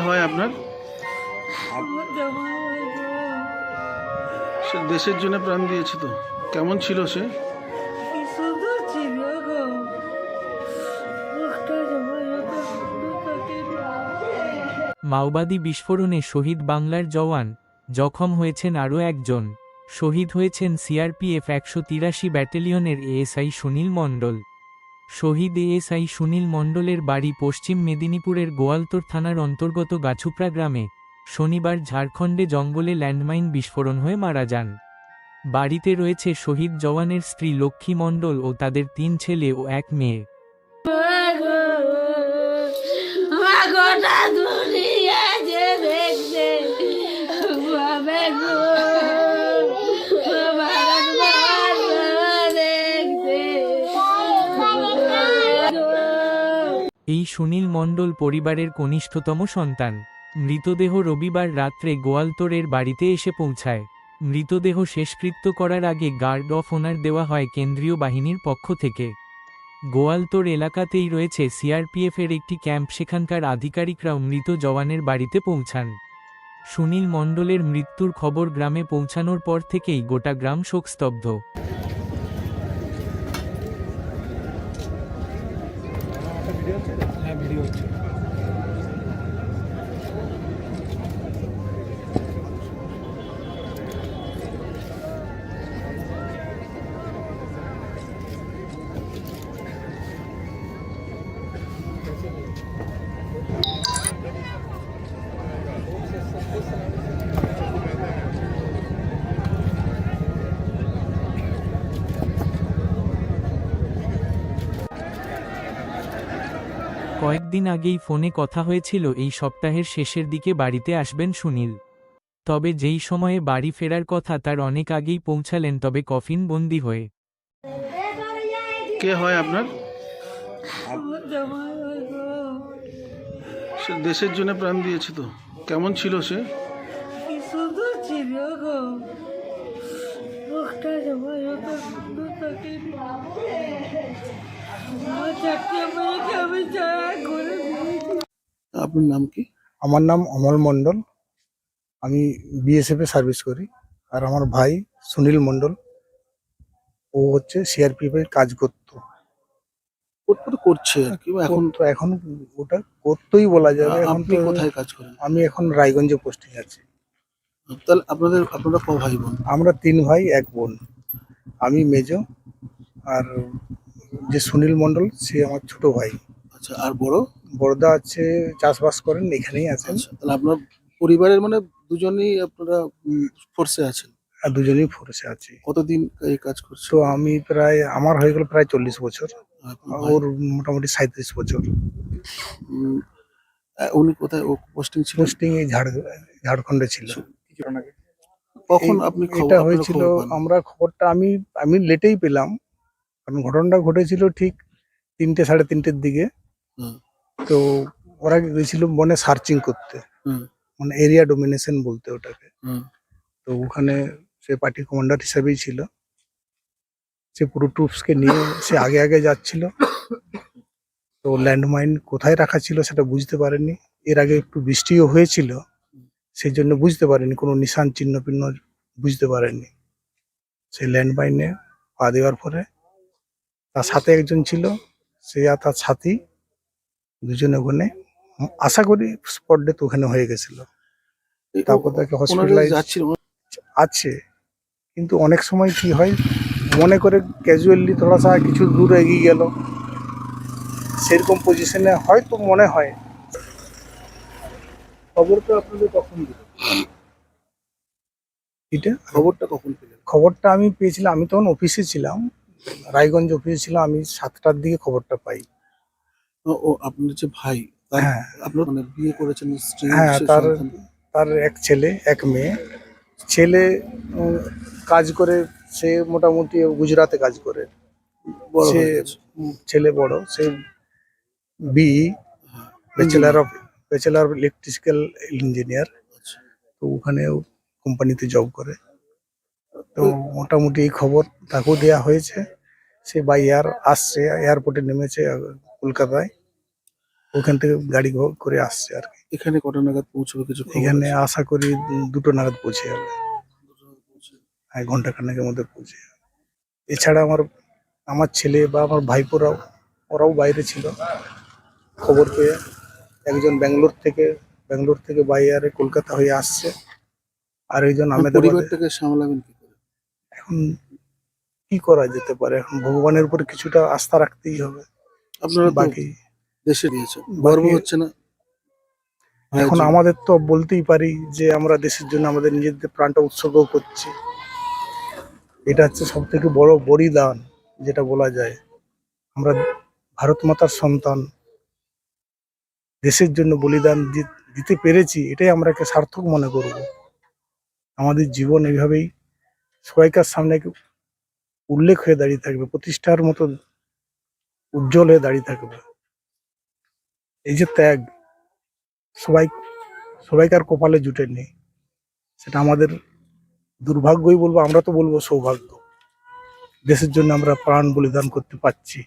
হয় আপনার? সে দেশের জন্য প্রাণ দিয়েছে তো। কেমন ছিল সে? মাওবাদী বিস্ফোরণে শহীদ বাংলার জওয়ান জখম হয়েছেন আরও একজন। শহীদ হয়েছেন সিআরপিএফ একশো তিরাশি ব্যাটালিয়নের এএসআই সুনীল মণ্ডল। শহীদ এএসআই সুনীল মণ্ডলের বাড়ি পশ্চিম মেদিনীপুরের গোয়ালতোর থানার অন্তর্গত গাছুপড়া গ্রামে শনিবার ঝাড়খণ্ডে জঙ্গলে ল্যান্ডমাইন বিস্ফোরণ হয়ে মারা যান বাড়িতে রয়েছে শহীদ জওয়ানের স্ত্রী লক্ষ্মী মণ্ডল ও তাদের তিন ছেলে ও এক মেয়ে এই সুনীল মণ্ডল পরিবারের কনিষ্ঠতম সন্তান। মৃতদেহ রবিবার রাত্রে গোয়ালতোরের বাড়িতে এসে পৌঁছায়। মৃতদেহ শেষকৃত্য করার আগে গার্ড অফ অনার দেওয়া হয় কেন্দ্রীয় বাহিনীর পক্ষ থেকে। গোয়ালতোর এলাকাতেই রয়েছে সিআরপিএফের একটি ক্যাম্প, সেখানকার আধিকারিকরাও মৃত জওয়ানের বাড়িতে পৌঁছান। সুনীল মণ্ডলের মৃত্যুর খবর গ্রামে পৌঁছানোর পর থেকেই গোটা গ্রাম শোকস্তব্ধ। কয়েকদিন আগেই ফোনে কথা হয়েছিল, এই সপ্তাহের শেষের দিকে বাড়িতে আসবেন সুনীল। তবে যেই সময়ে বাড়ি ফেরার কথা তার অনেক আগেই পৌঁছালেন, তবে কফিন বন্দি হয়ে। কে হয় আপনার? সে দেশের জন্য প্রাণ দিয়েছে তো। কেমন ছিল সে? এত সুন্দর থাকে আপনার নাম কি? আমার নাম অমল মণ্ডল। আমি বিএসএফ এ সার্ভিস করি। আর আমার ভাই সুনীল মণ্ডল। ও হচ্ছে সিআরপিএফ এর কাজ করতো। কোথাও করছে আর কি এখন এখন তো এখন ওটা করতোই বলা যাবে। এখন আপনি তো কোথায় কাজ করেন? আমি এখন রায়গঞ্জে পোস্টিং আছি। তাহলে আপনাদের আপনারা ক ভাই বোন? আমরা তিন ভাই এক বোন। আমি মেজো। আর যে সুনীল মণ্ডল সে আমার ছোট ভাই। আচ্ছা আর বড়? বড়দা আছে চাষবাস করেন এখানেই আছেন। আচ্ছা তাহলে আপনার পরিবারের মানে দুজনেই আপনারা ফোর্সে আছেন? আর দুজনেই ফোর্সে আছি। কতদিন এই কাজ করছ তো আমি প্রায় আমার হয়ে গেল প্রায় চল্লিশ বছর। ওর মোটামুটি সাঁত্রিশ বছর। উনি কোথায়? ও পোস্টিং ছিল? পোস্টিং এই ঝাড় ঝাড়খণ্ডে ছিল। কখন এই- আপনি এটা হয়েছিল আমরা খবরটা আমি আমি লেটেই পেলাম। কারণ ঘটনাটা ঘটেছিল ঠিক তিনটে সাড়ে তিনটের দিকে। তো ওরা গেছিল বনে সার্চিং করতে। মানে এরিয়া ডোমিনেশন বলতে ওটাকে। তো ওখানে সে পার্টি কমান্ডার হিসেবেই ছিল। সে পুরো ট্রুপসকে নিয়ে সে আগে আগে যাচ্ছিল। তো ল্যান্ডমাইন কোথায় রাখা ছিল সেটা বুঝতে পারেনি। এর আগে একটু বৃষ্টিও হয়েছিল। সেই জন্য বুঝতে পারেনি কোনো নিশান চিহ্ন পিহ্ন বুঝতে পারেনি। সেই ল্যান্ডমাইনে পা দেওয়ার পরে তার সাথে একজন ছিল সে আর তার সাথী দুজনে ওখানে। আশা করি স্পট ডেথ ওখানে হয়ে গেছিল। তারপর তাকে হসপিটালাইজ আছে। কিন্তু অনেক সময় কি হয় মনে করে ক্যাজুয়ালি থোড়াসা কিছু দূর এগিয়ে গেল। সেরকম পজিশনে হয়তো মনে হয়। খবরটা আপনাদের কখন দিল এটা? খবরটা কখন পেলেন? খবরটা আমি পেয়েছিলাম আমি তখন অফিসে ছিলাম। রায়গঞ্জ অফিসে ছিলাম আমি সাতটার দিকে খবরটা পাই। ও আপনার যে ভাই তার হ্যাঁ। আপনার মানে বিয়ে করেছেন হ্যাঁ, তার- তার এক ছেলে এক মেয়ে। ছেলে কাজ করে সে মোটামুটি গুজরাতে কাজ করে। সে ছেলে বড় সে B bachelor of bachelor of electrical engineer. তো ওখানে কোম্পানিতে জব করে। তো মোটামুটি এই খবর তাকেও দেওয়া হয়েছে। সে বাই এয়ার আসছে এয়ারপোর্টে নেমেছে কলকাতায়। ওখান থেকে গাড়ি করে আসছে আর কি। এখানে কটা নাগাদ পৌঁছবে কিছু এখানে আশা করি দুটো নাগাদ পৌঁছে যাবে। এক ঘণ্টা খানেকের মধ্যে পৌঁছে যাবে। এছাড়া আমার আমার ছেলে বা আমার ভাইপোরাও ওরাও বাইরে ছিল। খবর পেয়ে একজন ব্যাঙ্গালোর থেকে ব্যাঙ্গালোর থেকে বাইরে কলকাতা হয়ে আসছে। আর একজন আমেদাবাদে থেকে সামলাবেন কি? এখন কি করা যেতে পারে? এখন ভগবানের উপর কিছুটা আস্থা রাখতেই হবে। আপনারা বাকি দেশে দিয়েছেন গর্ব হচ্ছে না। এখন আমাদের তো বলতেই পারি যে আমরা দেশের জন্য আমাদের নিজেদের প্রাণটা উৎসর্গ করছি। এটা হচ্ছে সব থেকে বড় বলিদান যেটা বলা যায়। আমরা ভারত মাতার সন্তান। দেশের জন্য বলিদান দিতে পেরেছি এটাই আমরা একটা সার্থক মনে করব। আমাদের জীবন এইভাবেই সবাইকার সামনে উল্লেখ হয়ে দাঁড়িয়ে থাকবে, প্রতিষ্ঠার মতো উজ্জ্বল হয়ে দাঁড়িয়ে থাকবে। এই যে ত্যাগ, সবাই, সবাইকার কপালে জুটেনি সেটা আমাদের দুর্ভাগ্যই বলব, আমরা তো বলব সৌভাগ্য। দেশের জন্য আমরা প্রাণ বলিদান করতে পারছি।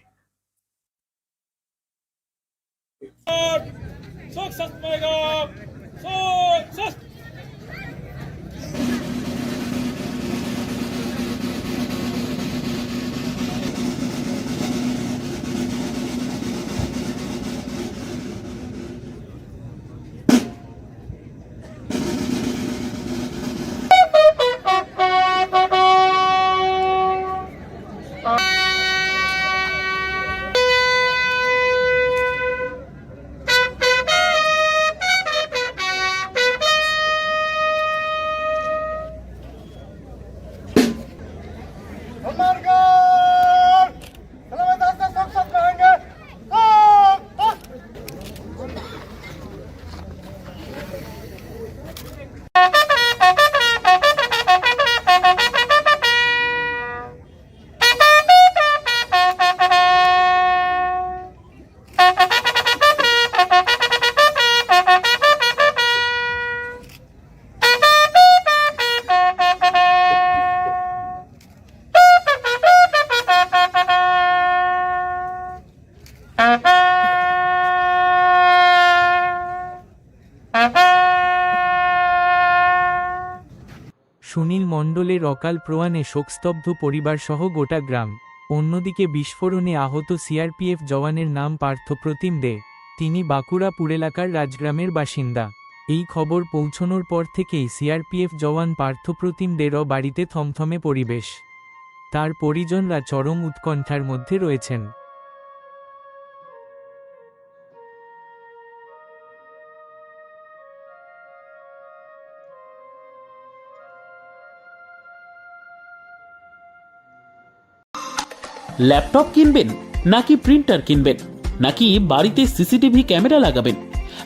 সুনীল মণ্ডলের অকাল প্রয়াণে শোকস্তব্ধ পরিবারসহ গোটা গ্রাম। অন্যদিকে বিস্ফোরণে আহত সিআরপিএফ জওয়ানের নাম পার্থপ্রতিম দে। তিনি বাঁকুড়া পুরেলাকার রাজগ্রামের বাসিন্দা। এই খবর পৌঁছনোর পর থেকেই সিআরপিএফ জওয়ান পার্থপ্রতিম দেরও বাড়িতে থমথমে পরিবেশ। তার পরিজনরা চরম উৎকণ্ঠার মধ্যে রয়েছেন। ল্যাপটপ কিনবেন নাকি প্রিন্টার কিনবেন নাকি বাড়িতে সিসিটিভি ক্যামেরা লাগাবেন?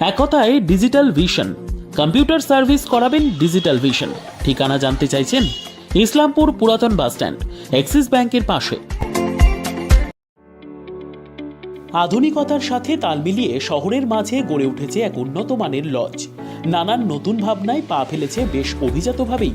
এক কথায় ডিজিটাল ভিশন। কম্পিউটার সার্ভিস করাবেন ডিজিটাল ভিশন। ঠিকানা জানতে চাইছেন ইসলামপুর পুরাতন বাস স্ট্যান্ড এক্সিস ব্যাংকের পাশে। আধুনিকতার সাথে তাল মিলিয়ে শহরের মাঝে গড়ে উঠেছে এক উন্নত মানের লজ। নানান নতুন ভাবনায় পা ফেলেছে বেশ অভিজাতভাবেই।